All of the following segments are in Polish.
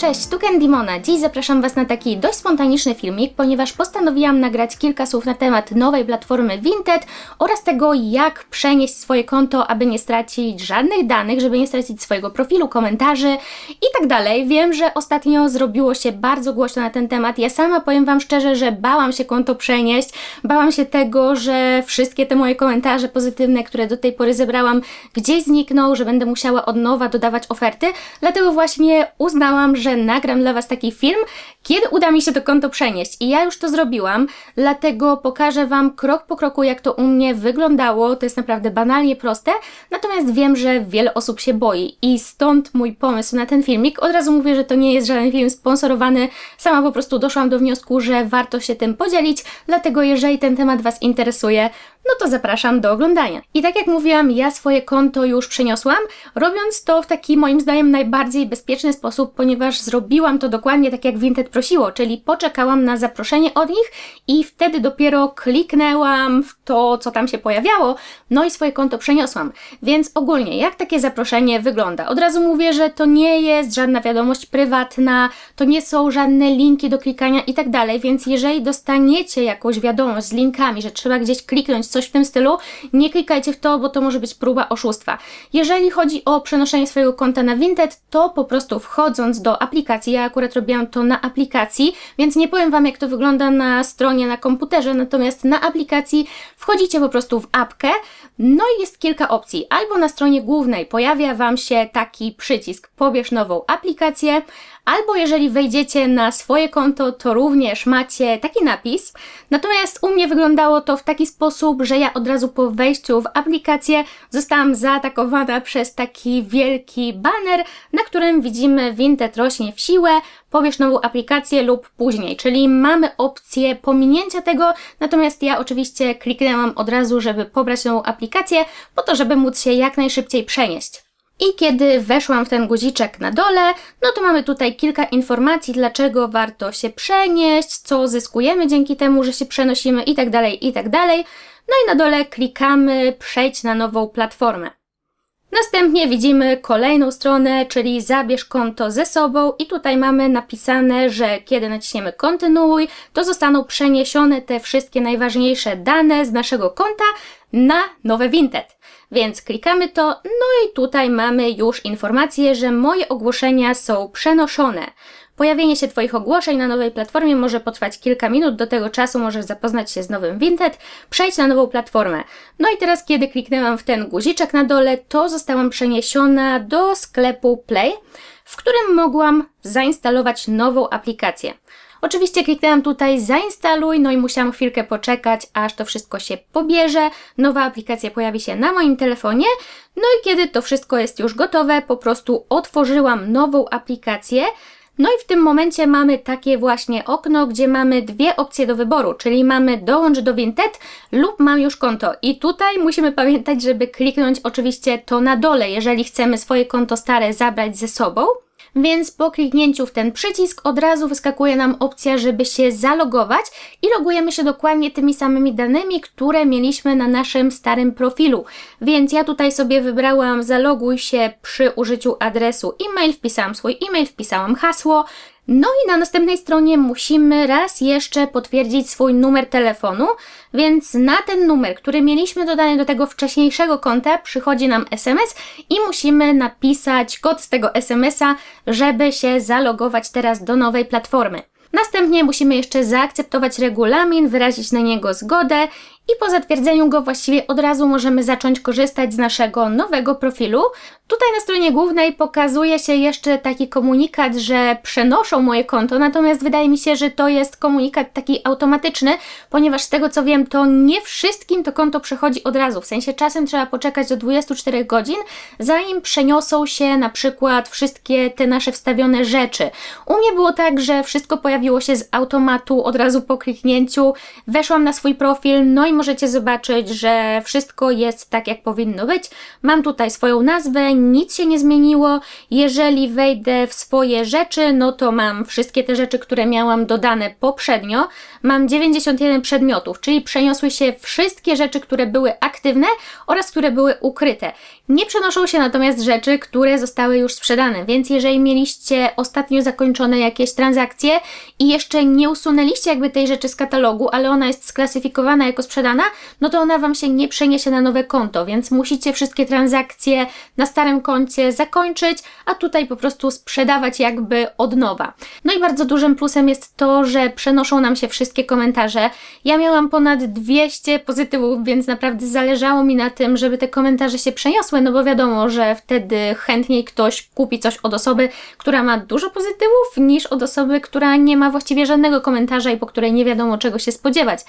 Cześć, tu Candymona. Dziś zapraszam Was na taki dość spontaniczny filmik, ponieważ postanowiłam nagrać kilka słów na temat nowej platformy Vinted oraz tego, jak przenieść swoje konto, aby nie stracić żadnych danych, żeby nie stracić swojego profilu, komentarzy i tak dalej. Wiem, że ostatnio zrobiło się bardzo głośno na ten temat. Ja sama powiem Wam szczerze, że bałam się konto przenieść, bałam się tego, że wszystkie te moje komentarze pozytywne, które do tej pory zebrałam, gdzieś znikną, że będę musiała od nowa dodawać oferty. Dlatego właśnie uznałam, że nagram dla Was taki film, kiedy uda mi się to konto przenieść. I ja już to zrobiłam, dlatego pokażę Wam krok po kroku, jak to u mnie wyglądało. To jest naprawdę banalnie proste, natomiast wiem, że wiele osób się boi i stąd mój pomysł na ten filmik. Od razu mówię, że to nie jest żaden film sponsorowany. Sama po prostu doszłam do wniosku, że warto się tym podzielić, dlatego jeżeli ten temat Was interesuje, no to zapraszam do oglądania. I tak jak mówiłam, ja swoje konto już przeniosłam, robiąc to w taki moim zdaniem najbardziej bezpieczny sposób, ponieważ zrobiłam to dokładnie tak jak Vinted prosiło, czyli poczekałam na zaproszenie od nich i wtedy dopiero kliknęłam w to, co tam się pojawiało, no i swoje konto przeniosłam. Więc ogólnie, jak takie zaproszenie wygląda? Od razu mówię, że to nie jest żadna wiadomość prywatna, to nie są żadne linki do klikania i tak dalej, więc jeżeli dostaniecie jakąś wiadomość z linkami, że trzeba gdzieś kliknąć coś w tym stylu, nie klikajcie w to, bo to może być próba oszustwa. Jeżeli chodzi o przenoszenie swojego konta na Vinted, to po prostu wchodząc do aplikacji, ja akurat robiłam to na aplikacji, więc nie powiem Wam jak to wygląda na stronie, na komputerze, natomiast na aplikacji wchodzicie po prostu w apkę, no i jest kilka opcji. Albo na stronie głównej pojawia Wam się taki przycisk pobierz nową aplikację, albo jeżeli wejdziecie na swoje konto, to również macie taki napis. Natomiast u mnie wyglądało to w taki sposób, że ja od razu po wejściu w aplikację zostałam zaatakowana przez taki wielki banner, na którym widzimy Vinted rośnie w siłę, pobierz nową aplikację lub później, czyli mamy opcję pominięcia tego, natomiast ja oczywiście kliknęłam od razu, żeby pobrać nową aplikację, po to, żeby móc się jak najszybciej przenieść. I kiedy weszłam w ten guziczek na dole, no to mamy tutaj kilka informacji, dlaczego warto się przenieść, co zyskujemy dzięki temu, że się przenosimy i tak dalej, i tak dalej. No i na dole klikamy przejdź na nową platformę. Następnie widzimy kolejną stronę, czyli zabierz konto ze sobą i tutaj mamy napisane, że kiedy naciśniemy kontynuuj, to zostaną przeniesione te wszystkie najważniejsze dane z naszego konta na nowe Vinted. Więc klikamy to, no i tutaj mamy już informację, że moje ogłoszenia są przenoszone. Pojawienie się Twoich ogłoszeń na nowej platformie może potrwać kilka minut, do tego czasu możesz zapoznać się z nowym Vinted, przejść na nową platformę. No i teraz, kiedy kliknęłam w ten guziczek na dole, to zostałam przeniesiona do sklepu Play, w którym mogłam zainstalować nową aplikację. Oczywiście kliknęłam tutaj zainstaluj, no i musiałam chwilkę poczekać, aż to wszystko się pobierze. Nowa aplikacja pojawi się na moim telefonie. No i kiedy to wszystko jest już gotowe, po prostu otworzyłam nową aplikację. No i w tym momencie mamy takie właśnie okno, gdzie mamy dwie opcje do wyboru, czyli mamy dołącz do Vinted lub mam już konto. I tutaj musimy pamiętać, żeby kliknąć oczywiście to na dole, jeżeli chcemy swoje konto stare zabrać ze sobą. Więc po kliknięciu w ten przycisk od razu wyskakuje nam opcja, żeby się zalogować i logujemy się dokładnie tymi samymi danymi, które mieliśmy na naszym starym profilu. Więc ja tutaj sobie wybrałam zaloguj się przy użyciu adresu e-mail, wpisałam swój e-mail, wpisałam hasło, no i na następnej stronie musimy raz jeszcze potwierdzić swój numer telefonu, więc na ten numer, który mieliśmy dodany do tego wcześniejszego konta, przychodzi nam SMS i musimy napisać kod z tego SMS-a, żeby się zalogować teraz do nowej platformy. Następnie musimy jeszcze zaakceptować regulamin, wyrazić na niego zgodę i po zatwierdzeniu go właściwie od razu możemy zacząć korzystać z naszego nowego profilu. Tutaj na stronie głównej pokazuje się jeszcze taki komunikat, że przenoszą moje konto, natomiast wydaje mi się, że to jest komunikat taki automatyczny, ponieważ z tego co wiem, to nie wszystkim to konto przechodzi od razu. W sensie czasem trzeba poczekać do 24 godzin, zanim przeniosą się na przykład wszystkie te nasze wstawione rzeczy. U mnie było tak, że wszystko pojawiło się z automatu od razu po kliknięciu, weszłam na swój profil, no i możecie zobaczyć, że wszystko jest tak, jak powinno być. Mam tutaj swoją nazwę, nic się nie zmieniło. Jeżeli wejdę w swoje rzeczy, no to mam wszystkie te rzeczy, które miałam dodane poprzednio. Mam 91 przedmiotów, czyli przeniosły się wszystkie rzeczy, które były aktywne oraz które były ukryte. Nie przenoszą się natomiast rzeczy, które zostały już sprzedane, więc jeżeli mieliście ostatnio zakończone jakieś transakcje i jeszcze nie usunęliście jakby tej rzeczy z katalogu, ale ona jest sklasyfikowana jako sprzedana, no to ona Wam się nie przeniesie na nowe konto, więc musicie wszystkie transakcje na starym koncie zakończyć, a tutaj po prostu sprzedawać jakby od nowa. No i bardzo dużym plusem jest to, że przenoszą nam się wszystkie komentarze. Ja miałam ponad 200 pozytywów, więc naprawdę zależało mi na tym, żeby te komentarze się przeniosły, no bo wiadomo, że wtedy chętniej ktoś kupi coś od osoby, która ma dużo pozytywów, niż od osoby, która nie ma właściwie żadnego komentarza i po której nie wiadomo czego się spodziewać.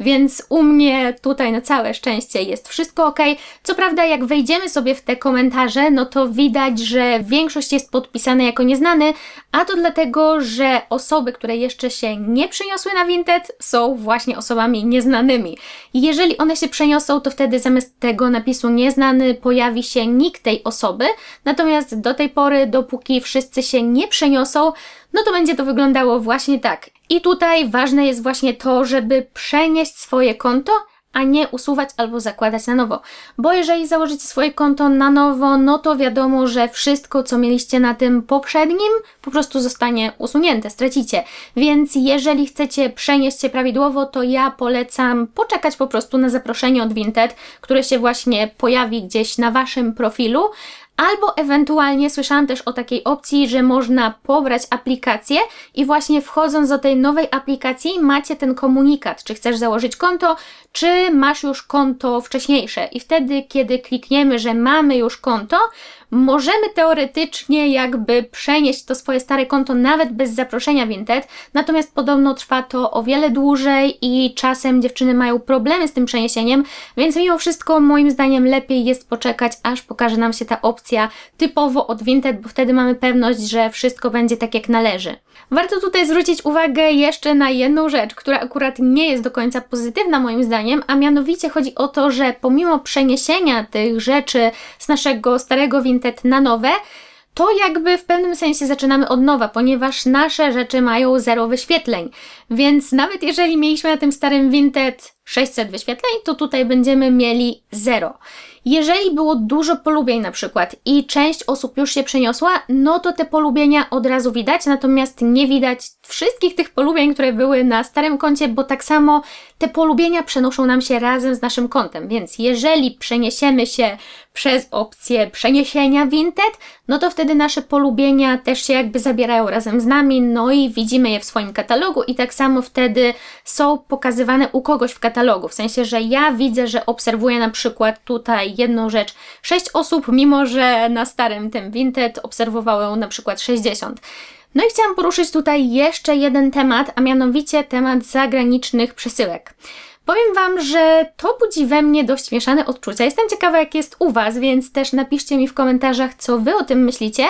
Więc u mnie tutaj na całe szczęście jest wszystko ok. Co prawda, jak wejdziemy sobie w te komentarze, no to widać, że większość jest podpisana jako nieznany, a to dlatego, że osoby, które jeszcze się nie przeniosły na Vinted, są właśnie osobami nieznanymi. Jeżeli one się przeniosą, to wtedy zamiast tego napisu nieznany pojawi się nick tej osoby, natomiast do tej pory, dopóki wszyscy się nie przeniosą, no to będzie to wyglądało właśnie tak. I tutaj ważne jest właśnie to, żeby przenieść swoje konto, a nie usuwać albo zakładać na nowo. Bo jeżeli założycie swoje konto na nowo, no to wiadomo, że wszystko, co mieliście na tym poprzednim, po prostu zostanie usunięte, stracicie. Więc jeżeli chcecie przenieść się prawidłowo, to ja polecam poczekać po prostu na zaproszenie od Vinted, które się właśnie pojawi gdzieś na waszym profilu. Albo ewentualnie słyszałam też o takiej opcji, że można pobrać aplikację i właśnie wchodząc do tej nowej aplikacji macie ten komunikat, czy chcesz założyć konto, czy masz już konto wcześniejsze. I wtedy, kiedy klikniemy, że mamy już konto, możemy teoretycznie jakby przenieść to swoje stare konto nawet bez zaproszenia Vinted, natomiast podobno trwa to o wiele dłużej i czasem dziewczyny mają problemy z tym przeniesieniem, więc mimo wszystko moim zdaniem lepiej jest poczekać, aż pokaże nam się ta opcja typowo od Vinted, bo wtedy mamy pewność, że wszystko będzie tak jak należy. Warto tutaj zwrócić uwagę jeszcze na jedną rzecz, która akurat nie jest do końca pozytywna moim zdaniem, a mianowicie chodzi o to, że pomimo przeniesienia tych rzeczy z naszego starego Vinted na nowe, to jakby w pewnym sensie zaczynamy od nowa, ponieważ nasze rzeczy mają zero wyświetleń. Więc nawet jeżeli mieliśmy na tym starym Vinted 600 wyświetleń, to tutaj będziemy mieli 0. Jeżeli było dużo polubień na przykład i część osób już się przeniosła, no to te polubienia od razu widać, natomiast nie widać wszystkich tych polubień, które były na starym koncie, bo tak samo te polubienia przenoszą nam się razem z naszym kontem. Więc jeżeli przeniesiemy się przez opcję przeniesienia Vinted, no to wtedy nasze polubienia też się jakby zabierają razem z nami, no i widzimy je w swoim katalogu i tak samo wtedy są pokazywane u kogoś w katalogu. W sensie, że ja widzę, że obserwuję na przykład tutaj jedną rzecz 6 osób, mimo że na starym tym Vinted obserwowało ją na przykład 60. No i chciałam poruszyć tutaj jeszcze jeden temat, a mianowicie temat zagranicznych przesyłek. Powiem Wam, że to budzi we mnie dość mieszane odczucia. Jestem ciekawa, jak jest u Was, więc też napiszcie mi w komentarzach, co Wy o tym myślicie.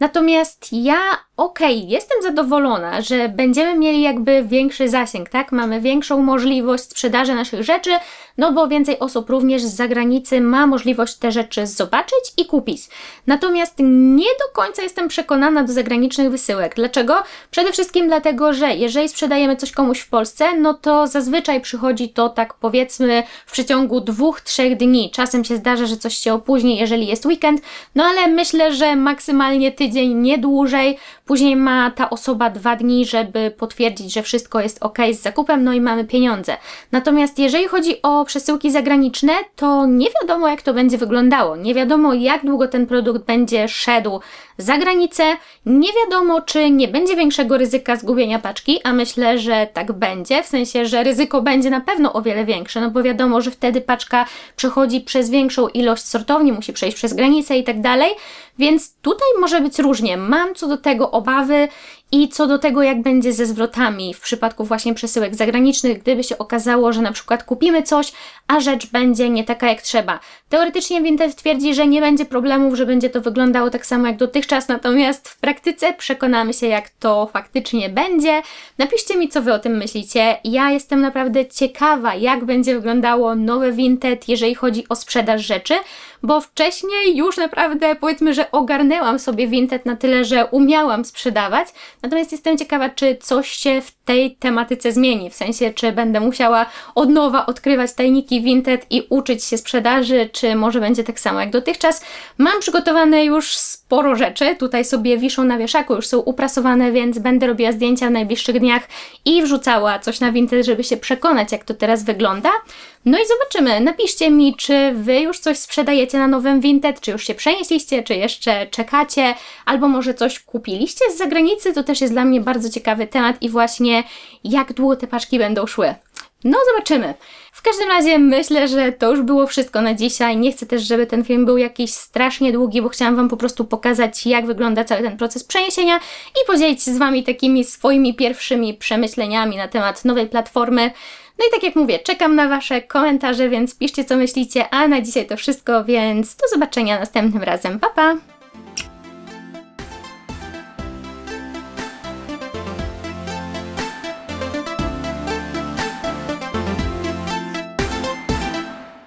Natomiast ja, okej, okay, jestem zadowolona, że będziemy mieli jakby większy zasięg, tak? Mamy większą możliwość sprzedaży naszych rzeczy, no bo więcej osób również z zagranicy ma możliwość te rzeczy zobaczyć i kupić. Natomiast nie do końca jestem przekonana do zagranicznych wysyłek. Dlaczego? Przede wszystkim dlatego, że jeżeli sprzedajemy coś komuś w Polsce, no to zazwyczaj przychodzi to tak powiedzmy w przeciągu dwóch, trzech dni. Czasem się zdarza, że coś się opóźni, jeżeli jest weekend, no ale myślę, że maksymalnie ty tydzień, nie dłużej. Później ma ta osoba dwa dni, żeby potwierdzić, że wszystko jest ok z zakupem, no i mamy pieniądze. Natomiast jeżeli chodzi o przesyłki zagraniczne, to nie wiadomo, jak to będzie wyglądało. Nie wiadomo, jak długo ten produkt będzie szedł za granicę. Nie wiadomo, czy nie będzie większego ryzyka zgubienia paczki, a myślę, że tak będzie. W sensie, że ryzyko będzie na pewno o wiele większe, no bo wiadomo, że wtedy paczka przechodzi przez większą ilość sortowni, musi przejść przez granicę i tak dalej. Więc tutaj może być różnie. Mam co do tego obawy I co do tego, jak będzie ze zwrotami w przypadku właśnie przesyłek zagranicznych, gdyby się okazało, że na przykład kupimy coś, a rzecz będzie nie taka jak trzeba. Teoretycznie Vinted twierdzi, że nie będzie problemów, że będzie to wyglądało tak samo jak dotychczas, natomiast w praktyce przekonamy się, jak to faktycznie będzie. Napiszcie mi, co wy o tym myślicie. Ja jestem naprawdę ciekawa, jak będzie wyglądało nowe Vinted, jeżeli chodzi o sprzedaż rzeczy, bo wcześniej już naprawdę powiedzmy, że ogarnęłam sobie Vinted na tyle, że umiałam sprzedawać. Natomiast jestem ciekawa, czy coś się w tej tematyce zmieni, w sensie, czy będę musiała od nowa odkrywać tajniki Vinted i uczyć się sprzedaży, czy może będzie tak samo jak dotychczas. Mam przygotowane już sporo rzeczy, tutaj sobie wiszą na wieszaku, już są uprasowane, więc będę robiła zdjęcia w najbliższych dniach i wrzucała coś na Vinted, żeby się przekonać, jak to teraz wygląda. No i zobaczymy, napiszcie mi, czy wy już coś sprzedajecie na nowym Vinted, czy już się przenieśliście, czy jeszcze czekacie, albo może coś kupiliście z zagranicy, to też jest dla mnie bardzo ciekawy temat i właśnie jak długo te paczki będą szły. No, zobaczymy. W każdym razie myślę, że to już było wszystko na dzisiaj. Nie chcę też, żeby ten film był jakiś strasznie długi, bo chciałam Wam po prostu pokazać, jak wygląda cały ten proces przeniesienia i podzielić się z Wami takimi swoimi pierwszymi przemyśleniami na temat nowej platformy. No i tak jak mówię, czekam na Wasze komentarze, więc piszcie co myślicie, a na dzisiaj to wszystko, więc do zobaczenia następnym razem. Pa, pa!